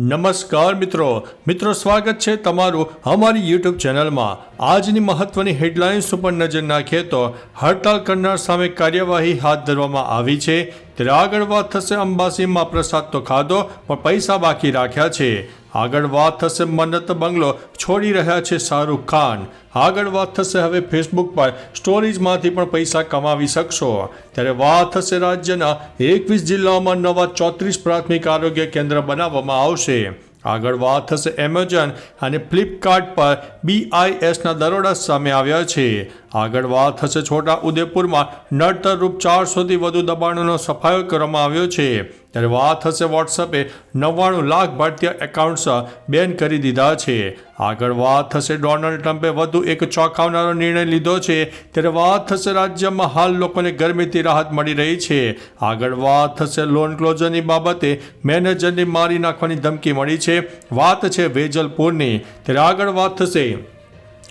નમસ્કાર મિત્રો. મિત્રો, સ્વાગત છે તમારું અમારી યુટ્યુબ ચેનલમાં. આજની મહત્વની હેડલાઇન્સ ઉપર નજર નાખીએ તો હડતાલ કરનાર સામે કાર્યવાહી હાથ ધરવામાં આવી છે. ત્યારે આગળ વાત થશે અંબાસીમાં પ્રસાદ તો ખાધો, પણ પૈસા બાકી રાખ્યા છે. આગળ વાત થશે મન્નત બંગલો છોડી રહ્યા છે શાહરૂખ ખાન. આગળ વાત થશે હવે ફેસબુક પર. સ્ટોરીઝમાંથી પણ પૈસા કમાવી શકશો. ત્યારે વાત થશે રાજ્યના એકવીસ જિલ્લાઓમાં નવા ચોત્રીસ પ્રાથમિક આરોગ્ય કેન્દ્ર બનાવવામાં આવશે. આગળ વાત થશે એમેઝોન અને ફ્લિપકાર્ટ પર બીઆઈએસના દરોડા સામે આવ્યા છે. આગળ વાત થશે છોટા ઉદેપુરમાં. નડતરરૂપ ચારસોથી વધુ દબાણોનો સફાયો કરવામાં આવ્યો છે. ત્યારે વાત થશે વોટ્સઅપે નવ્વાણું લાખ ભારતીય એકાઉન્ટ્સ બેન કરી દીધા છે. આગળ વાત થશે ડોનાલ્ડ ટ્રમ્પે વધુ એક ચોંકાવનારો નિર્ણય લીધો છે. ત્યારે વાત થશે રાજ્યમાં હાલ લોકોને ગરમીથી રાહત મળી રહી છે. આગળ વાત થશે લોન ક્લોઝરની બાબતે મેનેજરને મારી નાખવાની ધમકી મળી છે. વાત છે વેજલપુરની. ત્યારે આગળ વાત થશે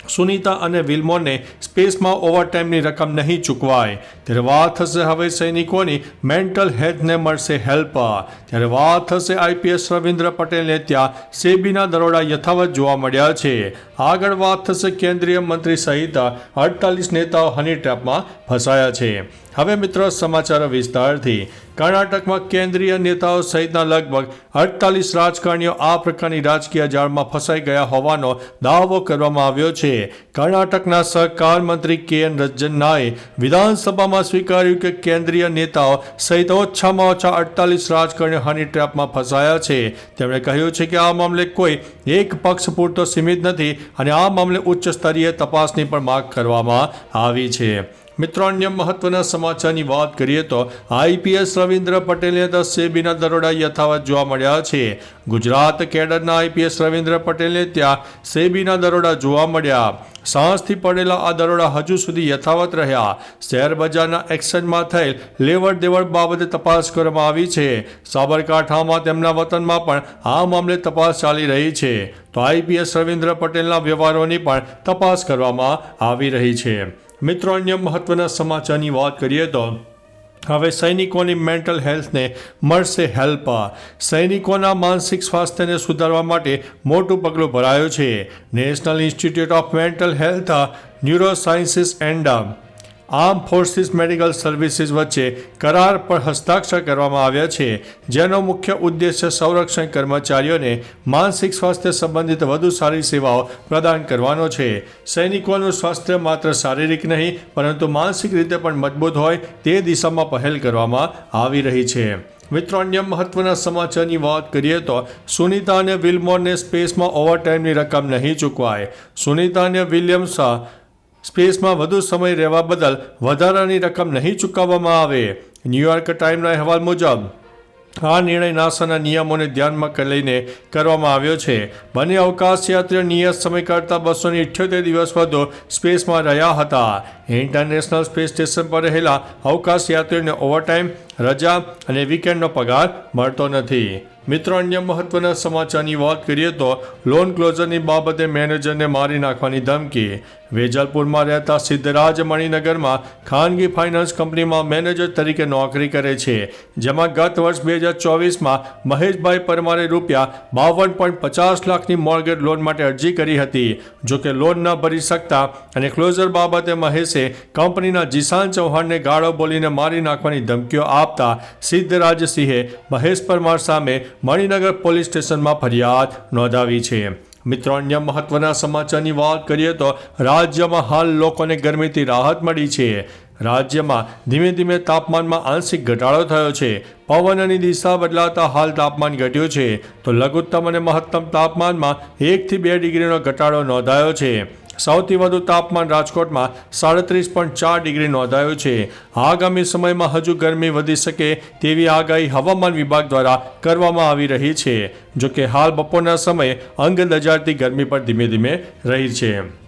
સુનીતા અને વિલ્મોને સ્પેસમાં ઓવરટાઈમની રકમ નહીં ચૂકવાય. ત્યારે વાત થશે હવે સૈનિકોની મેન્ટલ હેલ્થને મળશે હેલ્પ ત્યારે વાત થશે આઈપીએસ રવિન્દ્ર પટેલને ત્યાં સેબીના દરોડા યથાવત જોવા મળ્યા છે. આગળ વાત થશે કેન્દ્રીય મંત્રી સહિત અડતાલીસ નેતાઓ હની ટ્રેપમાં ફસાયા છે. હવે મિત્રો સમાચાર વિસ્તારથી. કર્ણાટકમાં કેન્દ્રીય નેતાઓ સહિતના લગભગ અડતાલીસ રાજકારણીઓ આ પ્રકારની રાજકીય જાળમાં ફસાઈ ગયા હોવાનો દાવો કરવામાં આવ્યો છે. કર્ણાટકના સહકાર મંત્રી કે એન રજન્નાએ વિધાનસભામાં સ્વીકાર્યું કે કેન્દ્રીય નેતાઓ સહિત ઓછામાં ઓછા અડતાલીસ રાજકારણીઓ હની ટ્રેપમાં ફસાયા છે. તેમણે કહ્યું છે કે આ મામલે કોઈ એક પક્ષ પૂરતો સીમિત નથી અને આ મામલે ઉચ્ચ સ્તરીય તપાસની પણ માગ કરવામાં આવી છે. મિત્રો, અન્ય મહત્વના સમાચારની વાત કરીએ તો આઈપીએસ રવિન્દ્ર પટેલે તો સેબીના દરોડા યથાવત જોવા મળ્યા છે. ગુજરાત કેડરના આઈપીએસ રવિન્દ્ર પટેલે ત્યાં સેબીના દરોડા જોવા મળ્યા. સાંજથી પડેલા આ દરોડા હજુ સુધી યથાવત રહ્યા. શેર બજારના એક્સચેન્જમાં થયેલ લેવડ દેવડ બાબતે તપાસ કરવામાં આવી છે. સાબરકાંઠામાં તેમના વતનમાં પણ આ મામલે તપાસ ચાલી રહી છે. તો આઈપીએસ રવિન્દ્ર પટેલના વ્યવહારોની પણ તપાસ કરવામાં આવી રહી છે. મિત્રો, અન્ય મહત્વના સમાચારની વાત કરીએ તો હવે સૈનિકોની મેન્ટલ હેલ્થને મળશે હેલ્પ. સૈનિકોના માનસિક સ્વાસ્થ્યને સુધારવા માટે મોટું પગલું ભરાયું છે. National Institute of Mental Health, Neurosciences and Arm Forces Medical Services વચ્ચે કરાર પર હસ્તાક્ષર કરવામાં આવ્યા છે, જેનો મુખ્ય ઉદ્દેશ્ય સંરક્ષણ કર્મચારીઓને માનસિક સ્વાસ્થ્ય સંબંધિત વધુ સારી સેવાઓ પ્રદાન કરવાનો છે. સૈનિકોનું સ્વાસ્થ્ય માત્ર શારીરિક નહીં, પરંતુ માનસિક રીતે પણ મજબૂત હોય તે દિશામાં પહેલ કરવામાં આવી રહી છે. મિત્રો, અન્ય મહત્વના સમાચારની વાત કરીએ તો સુનિતા અને વિલ્મોરને સ્પેસમાં ઓવરટાઈમની રકમ નહીં ચૂકવાય. સુનિતા અને વિલિયમ્સ સ્પેસમાં વધુ સમય રહેવા બદલ વધારાની રકમ નહીં ચૂકવવામાં આવે. ન્યૂયોર્ક ટાઈમના અહેવાલ મુજબ, આ નિર્ણય નાસાના નિયમોને ધ્યાનમાં લઈને કરવામાં આવ્યો છે. બંને અવકાશયાત્રીઓ નિયત સમય કરતાં બસો ઇઠ્યોતેર દિવસ વધુ સ્પેસમાં રહ્યા હતા. ઇન્ટરનેશનલ સ્પેસ સ્ટેશન પર રહેલા અવકાશયાત્રીઓને ઓવરટાઈમ રજા અને વીકેન્ડનો પગાર મળતો નથી. મિત્રો, અન્ય મહત્વના સમાચારની વાત કરીએ તો લોન ક્લોઝરની બાબતે મેનેજરને મારી નાખવાની ધમકી. વેજલપુરમાં રહેતા સિદ્ધરાજ મણિનગરમાં ખાનગી ફાઇનાન્સ કંપનીમાં મેનેજર તરીકે નોકરી કરે છે, જેમાં ગત વર્ષ બે હજાર ચોવીસમાં મહેશભાઈ પરમારે રૂપિયા બાવન પોઈન્ટ પચાસ લાખની મોર્ગેજ લોન માટે અરજી કરી હતી. જો કે લોન ન ભરી શકતા અને ક્લોઝર બાબતે મહેશે કંપનીના જીશાન ચૌહાણને ગાળો બોલીને મારી નાખવાની ધમકીઓ આપતા સિદ્ધરાજસિંહે મહેશ પરમાર સામે મણિનગર પોલીસ સ્ટેશનમાં ફરિયાદ નોંધાવી છે. મિત્રો, અન્ય મહત્વના સમાચારની વાત કરીએ તો રાજ્યમાં હાલ લોકોને ગરમીથી રાહત મળી છે. રાજ્યમાં ધીમે ધીમે તાપમાનમાં આંશિક ઘટાડો થયો છે. પવનની દિશા બદલાતા હાલ તાપમાન ઘટ્યું છે. તો લઘુત્તમ અને મહત્તમ તાપમાનમાં એકથી બે ડિગ્રીનો ઘટાડો નોંધાયો છે. સૌથી વધુ તાપમાન રાજકોટમાં સાડત્રીસ પોઈન્ટ ચાર ડિગ્રી નોંધાયું છે. આગામી સમયમાં હજુ ગરમી વધી શકે તેવી આગાહી હવામાન વિભાગ દ્વારા કરવામાં આવી રહી છે. જો કે હાલ બપોરના સમયે અંગ દજાડતી ગરમી પણ ધીમે ધીમે રહી છે.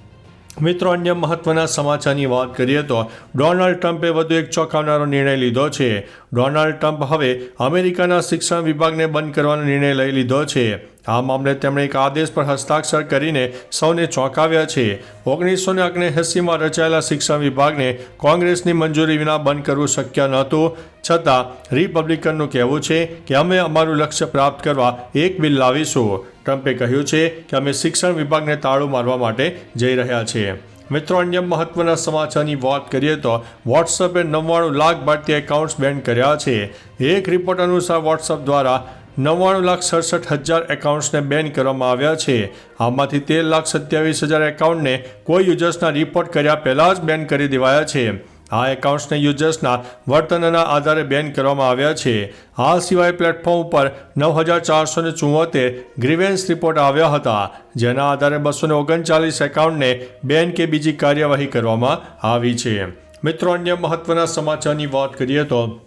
મિત્રો, અન્ય મહત્વના સમાચારની વાત કરીએ તો ડોનાલ્ડ ટ્રમ્પે વધુ એક ચોંકાવનારો નિર્ણય લીધો છે. ડોનાલ્ડ ટ્રમ્પ હવે અમેરિકાના શિક્ષણ વિભાગને બંધ કરવાનો નિર્ણય લઈ લીધો છે. આ મામલે તેમણે એક આદેશ પર હસ્તાક્ષર કરીને સૌને ચોંકાવ્યા છે. ઓગણીસો ને ઓગણએંસીમાં રચાયેલા શિક્ષણ વિભાગને કોંગ્રેસની મંજૂરી વિના બંધ કરવું શક્ય નહોતું છતાં, રિપબ્લિકનનું કહેવું છે કે અમે અમારું લક્ષ્ય પ્રાપ્ત કરવા એક બિલ લાવીશું. ટ્રમ્પે કહ્યું છે કે અમે શિક્ષણ વિભાગને તાળું મારવા માટે જઈ રહ્યા છીએ. મિત્રો, અન્ય મહત્વના સમાચારની વાત કરીએ તો વોટ્સએપે નવ્વાણું લાખ ભારતીય એકાઉન્ટ્સ બેન કર્યા છે. એક રિપોર્ટ અનુસાર વોટ્સએપ દ્વારા નવ્વાણું લાખ સડસઠ હજાર એકાઉન્ટ્સને બેન કરવામાં આવ્યા છે. આમાંથી તેર લાખ સત્યાવીસ હજાર એકાઉન્ટને કોઈ યુઝર્સના રિપોર્ટ કર્યા પહેલાં જ બેન કરી દેવાયા છે. આ એકાઉન્ટ્સને યુઝર્સના વર્તનના આધારે બેન કરવામાં આવ્યા છે. આ સિવાય પ્લેટફોર્મ ઉપર નવ હજાર ચારસો ને ચુંવોતેર ગ્રીવેન્સ રિપોર્ટ આવ્યા હતા. જેના આધારે બસો ને ઓગણચાલીસ એકાઉન્ટને બેન કે બીજી કાર્યવાહી કરવામાં આવી છે. મિત્રો, અન્ય મહત્વના સમાચારની વાત કરીએ તો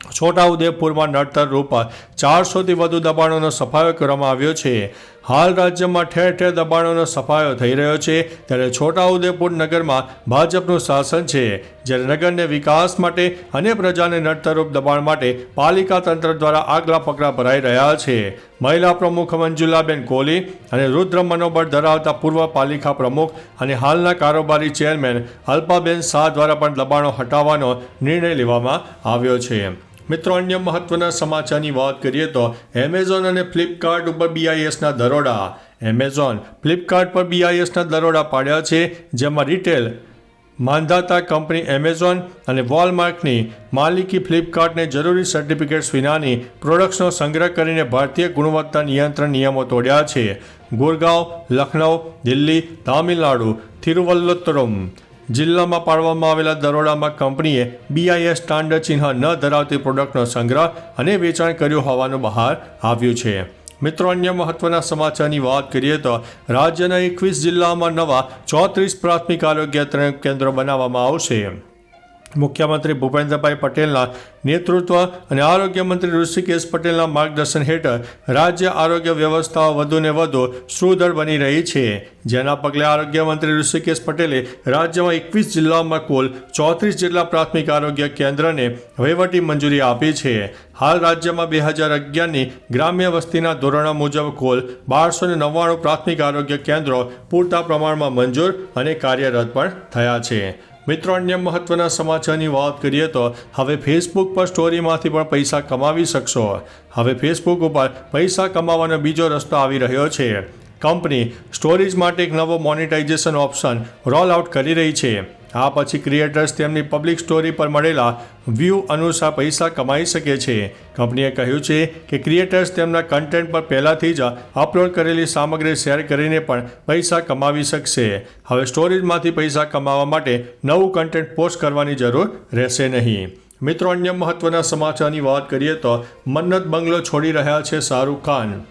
છોટાઉદેપુરમાં નડતર રૂપ ચારસોથી વધુ દબાણોનો સફાયો કરવામાં આવ્યો છે. હાલ રાજ્યમાં ઠેર ઠેર દબાણોનો સફાયો થઈ રહ્યો છે. ત્યારે છોટાઉદેપુર નગરમાં ભાજપનું શાસન છે. જ્યારે નગરને વિકાસ માટે અને પ્રજાને નડતરૂપ દબાણ માટે પાલિકા તંત્ર દ્વારા આગલા પગલાં ભરાઈ રહ્યા છે. મહિલા પ્રમુખ મંજુલાબેન કોહલી અને રુદ્ર મનોબળ ધરાવતા પૂર્વ પાલિકા પ્રમુખ અને હાલના કારોબારી ચેરમેન અલ્પાબેન શાહ દ્વારા પણ દબાણો હટાવવાનો નિર્ણય લેવામાં આવ્યો છે. મિત્રો, અન્ય મહત્વના સમાચારની વાત કરીએ તો એમેઝોન અને ફ્લિપકાર્ટ ઉપર બીઆઈએસના દરોડા. એમેઝોન ફ્લિપકાર્ટ પર બીઆઈએસના દરોડા પાડ્યા છે, જેમાં રિટેલ માંધાતા કંપની એમેઝોન અને વોલમાર્ટની માલિકી ફ્લિપકાર્ટને જરૂરી સર્ટિફિકેટ્સ વિનાની પ્રોડક્ટ્સનો સંગ્રહ કરીને ભારતીય ગુણવત્તા નિયંત્રણ નિયમો તોડ્યા છે. ગુરગાંવ, લખનઉ, દિલ્હી, તામિલનાડુ તિરુવલ્લોત્તરમ જિલ્લામાં પાડવામાં આવેલા દરોડામાં કંપનીએ બીઆઈએસ સ્ટાન્ડર્ડ ચિહ્ન ન ધરાવતી પ્રોડક્ટનો સંગ્રહ અને વેચાણ કર્યું હોવાનું બહાર આવ્યું છે. મિત્રો, અન્ય મહત્વના સમાચારની વાત કરીએ તો રાજ્યના એકવીસ જિલ્લામાં નવા ચોત્રીસ પ્રાથમિક આરોગ્ય કેન્દ્રો બનાવવામાં આવશે. મુખ્યમંત્રી ભૂપેન્દ્રભાઈ પટેલના નેતૃત્વ અને આરોગ્ય મંત્રી ઋષિકેશ પટેલના માર્ગદર્શન હેઠળ રાજ્ય આરોગ્ય વ્યવસ્થાઓ વધુને વધુ સુદૃઢ બની રહી છે. જેના પગલે આરોગ્ય મંત્રી ઋષિકેશ પટેલે રાજ્યમાં એકવીસ જિલ્લાઓમાં કુલ ચોત્રીસ જેટલા પ્રાથમિક આરોગ્ય કેન્દ્રને વહીવટી મંજૂરી આપી છે. હાલ રાજ્યમાં બે હજાર અગિયારની ગ્રામ્ય વસ્તીના ધોરણો મુજબ કુલ બારસો ને નવ્વાણું પ્રાથમિક આરોગ્ય કેન્દ્રો પૂરતા પ્રમાણમાં મંજૂર અને કાર્યરત પણ થયા છે. મિત્રો અન્ય મહત્વના સમાચારની વાત કરીએ તો હવે ફેસબુક પર સ્ટોરીમાંથી પણ પૈસા કમાવી શકશો. હવે ફેસબુક ઉપર પૈસા કમાવાનો બીજો રસ્તો આવી રહ્યો છે. કંપની સ્ટોરીજ માટે એક નવો મોનિટાઇઝેશન ઓપ્શન રોલ આઉટ કરી રહી છે. આ પછી ક્રિએટર્સ તેમની પબ્લિક સ્ટોરી પર મળેલા વ્યૂ અનુસાર પૈસા કમાઈ શકે છે. કંપનીએ કહ્યું છે કે ક્રિએટર્સ તેમના કન્ટેન્ટ પર પહેલાંથી જ અપલોડ કરેલી સામગ્રી શેર કરીને પણ પૈસા કમાવી શકશે. હવે સ્ટોરેજમાંથી પૈસા કમાવા માટે નવું કન્ટેન્ટ પોસ્ટ કરવાની જરૂર રહેશે નહીં. મિત્રો, અન્ય મહત્વના સમાચારની વાત કરીએ તો મન્નત બંગલો છોડી રહ્યા છે શાહરૂખ ખાન.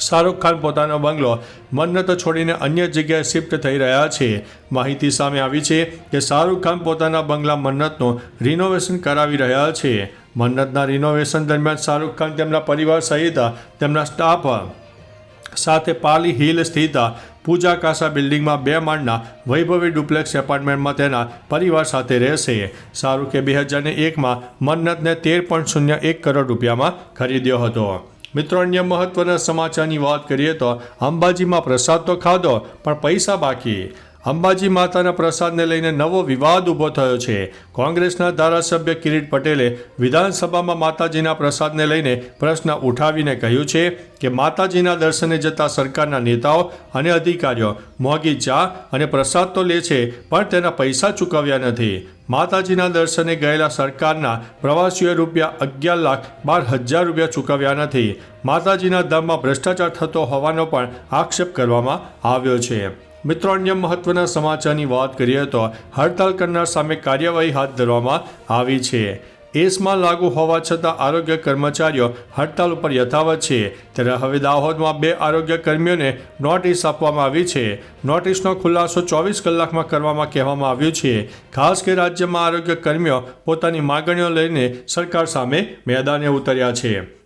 શાહરૂખ ખાન પોતાનો બંગલો મન્નત છોડીને અન્ય જગ્યાએ શિફ્ટ થઈ રહ્યા છે. માહિતી સામે આવી છે કે શાહરૂખ ખાન પોતાના બંગલા મન્નતનું રિનોવેશન કરાવી રહ્યા છે. મન્નતના રિનોવેશન દરમિયાન શાહરૂખ ખાન તેમના પરિવાર સહિત તેમના સ્ટાફ સાથે પાલી હિલ સ્થિત પૂજા કાસા બિલ્ડિંગમાં બે માળના વૈભવી ડુપ્લેક્સ એપાર્ટમેન્ટમાં તેના પરિવાર સાથે રહેશે. શાહરૂખે બે હજારને એકમાં મન્નતને તેર પોઈન્ટ શૂન્ય એક કરોડ રૂપિયામાં ખરીદ્યો હતો. મિત્રો અન્ય મહત્વના સમાચારની વાત કરીએ તો અંબાજીમાં પ્રસાદ તો ખાધો પણ પૈસા બાકી. અંબાજી માતાના પ્રસાદને લઈને નવો વિવાદ ઊભો થયો છે. કોંગ્રેસના ધારાસભ્ય કિરીટ પટેલે વિધાનસભામાં માતાજીના પ્રસાદને લઈને પ્રશ્ન ઉઠાવીને કહ્યું છે કે માતાજીના દર્શને જતા સરકારના નેતાઓ અને અધિકારીઓ મોંઘી ચા અને પ્રસાદ તો લે છે, પણ તેના પૈસા ચૂકવ્યા નથી. માતાજીના દર્શને ગયેલા સરકારના પ્રવાસીઓએ રૂપિયા અગિયાર લાખ બાર હજાર રૂપિયા ચૂકવ્યા નથી. માતાજીના ધામમાં ભ્રષ્ટાચાર થતો હોવાનો પણ આક્ષેપ કરવામાં આવ્યો છે. મિત્રો અન્ય મહત્વના સમાચારની વાત કરીએ તો હડતાલ કરનાર સામે કાર્યવાહી હાથ ધરવામાં આવી છે. એસમાં લાગુ હોવા છતાં આરોગ્ય કર્મચારીઓ હડતાલ ઉપર યથાવત છે. ત્યારે હવે દાહોદમાં બે આરોગ્ય કર્મીઓને નોટિસ આપવામાં આવી છે. નોટિસનો ખુલાસો ચોવીસ કલાકમાં કરવામાં કહેવામાં આવ્યું છે. ખાસ કે રાજ્યમાં આરોગ્ય કર્મીઓ પોતાની માગણીઓ લઈને સરકાર સામે મેદાને ઉતર્યા છે.